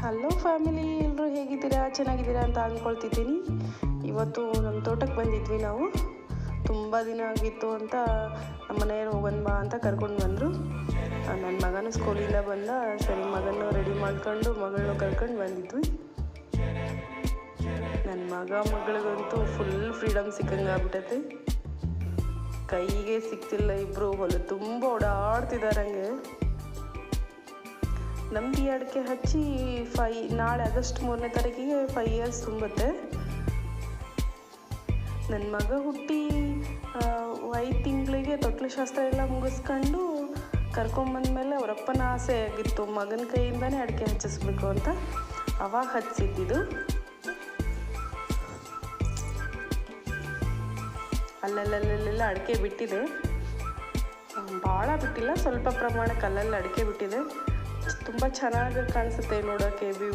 Hello family ಎಲ್ಲರೂ ಹೇಗಿದ್ದೀರಾ? ಚೆನ್ನಾಗಿದ್ದೀರಾ ಅಂತ ಅಂದ್ಕೊಳ್ತಿದ್ದೀನಿ. ಇವತ್ತು ನಮ್ಮ ತೋಟಕ್ಕೆ ಬಂದಿದ್ವಿ ನಾವು. ತುಂಬ ದಿನ ಆಗಿತ್ತು ಅಂತ ನಮ್ಮ ಮನೆಯವ್ರು ಹೋಗೋಣ ಬಾ ಅಂತ ಕರ್ಕೊಂಡು ಬಂದರು. ನನ್ನ ಮಗನೂ ಸ್ಕೂಲಿಂದ ಬಂದ, ಸರಿ ಮಗನ ರೆಡಿ ಮಾಡ್ಕೊಂಡು, ಮಗಳನ್ನೂ ಕರ್ಕೊಂಡು ಬಂದಿದ್ವಿ. ನನ್ನ ಮಗ ಮಗಳಿಗಂತೂ ಫುಲ್ ಫ್ರೀಡಮ್ ಸಿಕ್ಕಂಗೆ ಆಗ್ಬಿಟ್ಟೈತೆ. ಕೈಗೆ ಸಿಗ್ತಿಲ್ಲ ಇಬ್ಬರು ಹೊಲ ತುಂಬ ಓಡಾಡ್ತಿದ್ದಾರೆ ಈ ಅಡಿಕೆ ಹಚ್ಚಿ ಫೈ ನಾಳೆ ಆಗಸ್ಟ್ ಮೂರನೇ ತಾರೀಕಿಗೆ ಫೈವ್ ಇಯರ್ಸ್ ತುಂಬುತ್ತೆ. ನನ್ನ ಮಗ ಹುಟ್ಟಿ ಐದು ತಿಂಗಳಿಗೆ ತೊಟ್ಲಶಾಸ್ತ್ರ ಎಲ್ಲ ಮುಗಿಸ್ಕೊಂಡು ಕರ್ಕೊಂಬಂದ್ಮೇಲೆ ಅವರಪ್ಪನ ಆಸೆ ಆಗಿತ್ತು, ಮಗನ ಕೈಯಿಂದನೇ ಅಡಿಕೆ ಹಚ್ಚಿಸ್ಬೇಕು ಅಂತ. ಅವಾಗ ಹಚ್ಚಿದ್ದಿದ್ದು ಅಲ್ಲಲ್ಲಲ್ಲೆಲ್ಲ ಅಡಿಕೆ ಬಿಟ್ಟಿದೆ. ಭಾಳ ಬಿಟ್ಟಿಲ್ಲ, ಸ್ವಲ್ಪ ಪ್ರಮಾಣಕ್ಕೆ ಅಲ್ಲಲ್ಲಿ ಅಡಿಕೆ ಬಿಟ್ಟಿದೆ. ತುಂಬ ಚೆನ್ನಾಗಿ ಕಾಣಿಸುತ್ತೆ ನೋಡೋಕ್ಕೆ ವ್ಯೂ.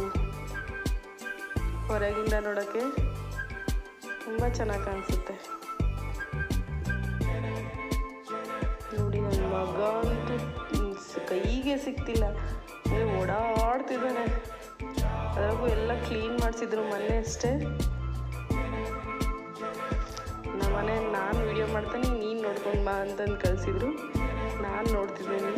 ಹೊರಗಿಂದ ನೋಡೋಕ್ಕೆ ತುಂಬ ಚೆನ್ನಾಗಿ ಕಾಣಿಸುತ್ತೆ. ನೋಡಿ ನನ್ನ ಮಗ ಅಂತೂ ಕೈಗೆ ಸಿಗ್ತಿಲ್ಲ ಅಂದರೆ ಓಡಾಡ್ತಿದ್ದಾನೆ. ಅದ್ರಾಗೂ ಎಲ್ಲ ಕ್ಲೀನ್ ಮಾಡಿಸಿದ್ರು ಮೊನ್ನೆ ಅಷ್ಟೇ. ನಮ್ಮ ಮನೆ ನಾನು ವೀಡಿಯೋ ಮಾಡ್ತಾನೆ, ನೀನು ನೋಡ್ಕೊಂಡು ಬಾ ಅಂತಂದು ಕಳಿಸಿದ್ರು. ನಾನು ನೋಡ್ತಿದ್ದೀನಿ.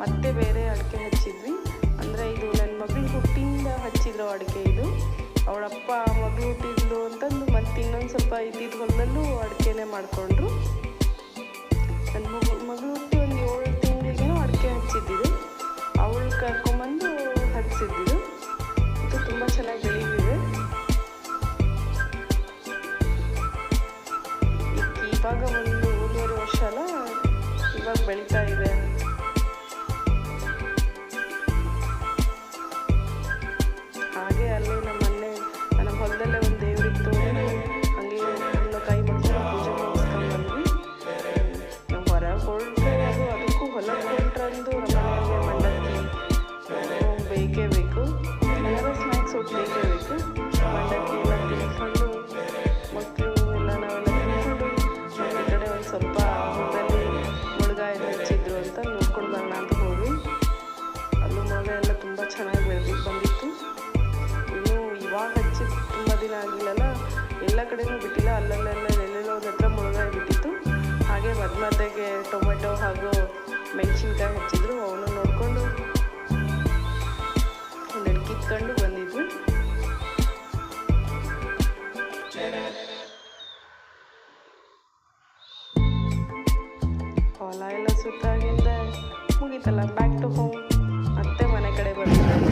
ಮತ್ತೆ ಬೇರೆ ಅಡಿಕೆ ಹಚ್ಚಿದ್ವಿ. ಅಂದರೆ ಇದು ನನ್ನ ಮಗಳು ಹುಟ್ಟಿಂದ ಹಚ್ಚಿದ್ರು ಅಡಿಕೆ ಇದು. ಅವಳಪ್ಪ ಮಗಳು ಹುಟ್ಟಿದ್ಲು ಅಂತಂದು ಮತ್ತೆ ಇನ್ನೊಂದು ಸ್ವಲ್ಪ ಇದ್ದಿದ್ದು ಹೊಲದಲ್ಲೂ ಅಡಿಕೆನೇ ಮಾಡಿಕೊಂಡ್ರು. ನನ್ನ ಮಗು, ಮಗಳು ಹುಟ್ಟಿ ಒಂದು ಏಳು ತಿಂಗಳಿಗೇನೋ ಅಡಿಕೆ ಹಚ್ಚಿದ್ದಿದ್ದು ಅವಳು ಕರ್ಕೊಂಬಂದು ಹಚ್ಚಿದ್ದಿದ್ದು ಇದು ತುಂಬ ಚೆನ್ನಾಗಿ ಬೆಳೀತಿದೆ. ಇವಾಗ ಒಂದು ಮೂರುವರೆ ವರ್ಷ ಅಲ್ಲ, ಇವಾಗ ಬೆಳೀತಾ ಬೇಕೇ ಏನಾದ್ರು ಸ್ನ್ಯಾಕ್ಸ್ ಒಟ್ಟು ಬೇಕೇ ಬೇಕು ಮಂಡಕ್ಕಿ ಎಲ್ಲ ತಿನ್ಕೊಂಡು ಮಕ್ಕಳು ಎಲ್ಲ ನಾವೆಲ್ಲ ತಿನ್ಕೊಂಡು ಈ ಕಡೆ ಒಂದು ಸ್ವಲ್ಪ ಹೊಲದಲ್ಲಿ ಮುಳುಗಾಯಿ ಹಚ್ಚಿದ್ರು ಅಂತ ನೋಡ್ಕೊಂಡು ಬರೋಣ ಅಂತ ಹೋದ್ವಿ. ಅಲ್ಲೂ ಮುಳುಗಾಯಿ ಎಲ್ಲ ತುಂಬ ಚೆನ್ನಾಗಿ ಬೆಳೆದು ಬಂದಿತ್ತು. ಇನ್ನು ಇವಾಗ ಹಚ್ಚಿ ತುಂಬ ದಿನ ಆಗಿಲ್ಲಲ್ಲ, ಎಲ್ಲ ಕಡೆನೂ ಬಿಟ್ಟಿಲ್ಲ. ಅಲ್ಲಲ್ಲೆಲ್ಲ ಎಲ್ಲೆಲ್ಲೋ ಒಂದು ಹತ್ರ ಮುಳುಗಾಯಿ ಬಿಟ್ಟಿತ್ತು. ಹಾಗೆ ಮಧ್ಯ ಮಧ್ಯೆಗೆ ಟೊಮೆಟೊ ಹಾಗೂ ಮೆಣಸಿನ್ಕಾಯಿ ಹಚ್ಚಿದ್ರು. ಕಿತ್ಕೊಂಡು ಬಂದಿದ್ವಿ. ಹೊಲ ಎಲ್ಲ ಸುತ್ತಾಗಿಂದ ಮುಗೀತಲ್ಲ ಬ್ಯಾಕ್ ಟು ಹೋಮ್ ಮತ್ತೆ ಮನೆ ಕಡೆ ಬಂದಿದ್ದೆ